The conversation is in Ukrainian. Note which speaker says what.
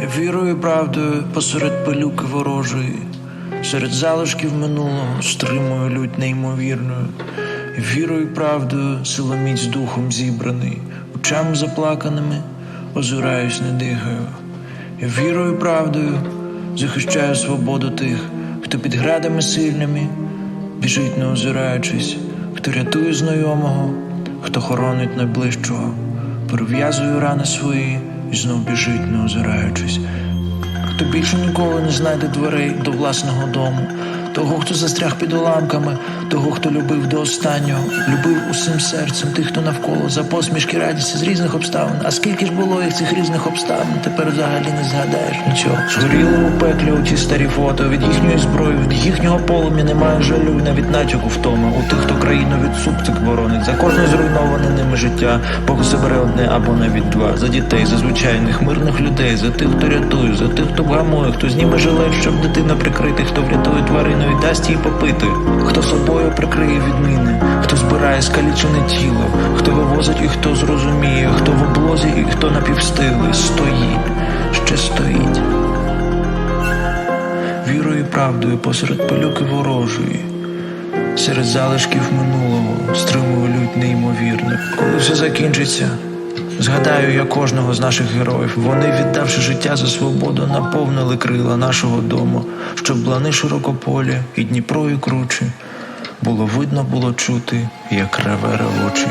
Speaker 1: Вірою і правдою посеред пилюки ворожої, серед залишків минулого стримую лють неймовірною. Вірою і правдою силоміць духом зібраний, очами заплаканими озираюсь, не дихаю. Вірою і правдою захищаю свободу тих, хто під градами сильними біжить, не озираючись, хто рятує знайомого, хто хоронить найближчого, перев'язує рани свої і знов біжить, не озираючись. Хто більше ніколи не знайде дверей до власного дому, того, хто застряг під уламками, того, хто любив до останнього, любив усім серцем тих, хто навколо за посмішки радісті з різних обставин. А скільки ж було їх цих різних обставин, тепер взагалі не згадаєш нічого. Згоріли у пеклі оті старі фото від їхньої зброї, від їхнього полум'я немає жалю, навіть натяку втома. У тих, хто країну від супцик боронить, за кожне зруйноване ними життя, Бог забере одне або навіть два. За дітей, за звичайних мирних людей, за тих, хто рятує, за тих, хто вгамує, хто зніме жилет, щоб дитину прикрити, хто врятує тварину і дасть їй попити, хто собою прикриє відміни, хто збирає скалічене тіло, хто вивозить і хто зрозуміє, хто в облозі і хто напівстили, стоїть, ще стоїть. Вірою правдою посеред пилюки ворожої, серед залишків минулого стримую лють неймовірну. Коли все закінчиться, згадаю я кожного з наших героїв. Вони, віддавши життя за свободу, наповнили крила нашого дому, щоб блани широкополі і Дніпро і кручі. Було видно, було чути, як реве ревочі.